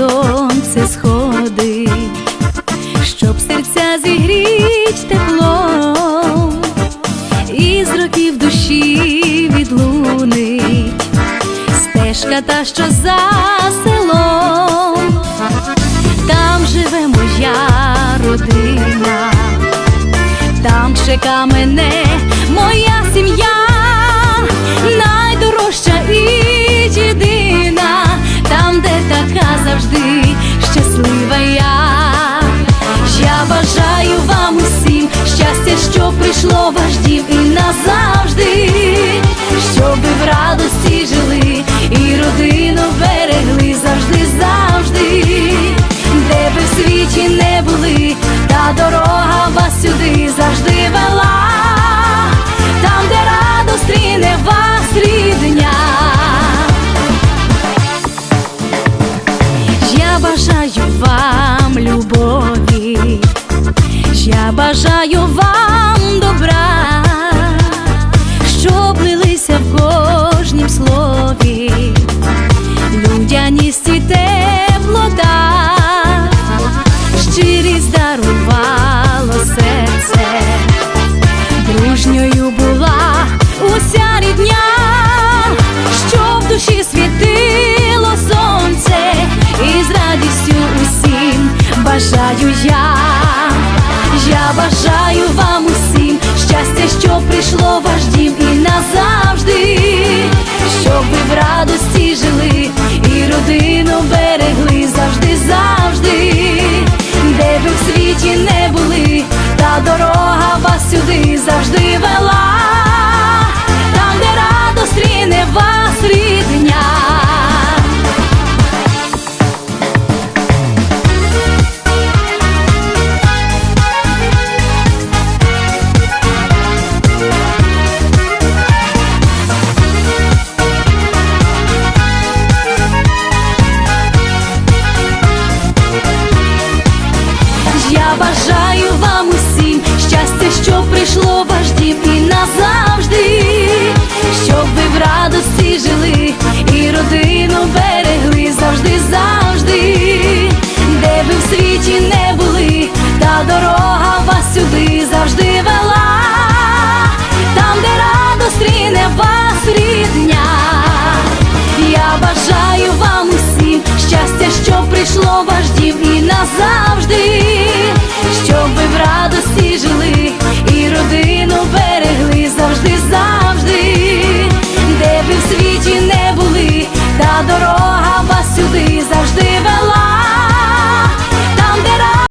сонце сходить, щоб серця зігріть тепло, і з років душі відлунить стежка та що за селом, там живе моя родина, там чека мене, моя сім'я. Назавжди, щоб в радості жили і родину берегли завжди, завжди, де ви в світі не були, та дорога вас сюди завжди вела, там, де радо стріне вас рідня. Я бажаю вам любові, я бажаю вам людяність і теплота, щирість дарувало серце, дружньою була уся рідня, що в душі світило сонце, і з радістю усім бажаю я, я бажаю вам усім щастя, що прийшло ваш дім і назавжди, ваш і назавжди, щоб ви в радості жили і родину берегли завжди, завжди, де ви в світі не були, та дорога вас сюди завжди вела, там, де радо стріне вас рідня. Я бажаю вам усім щастя, що прийшло в і назавжди, щоб ви в радості жили.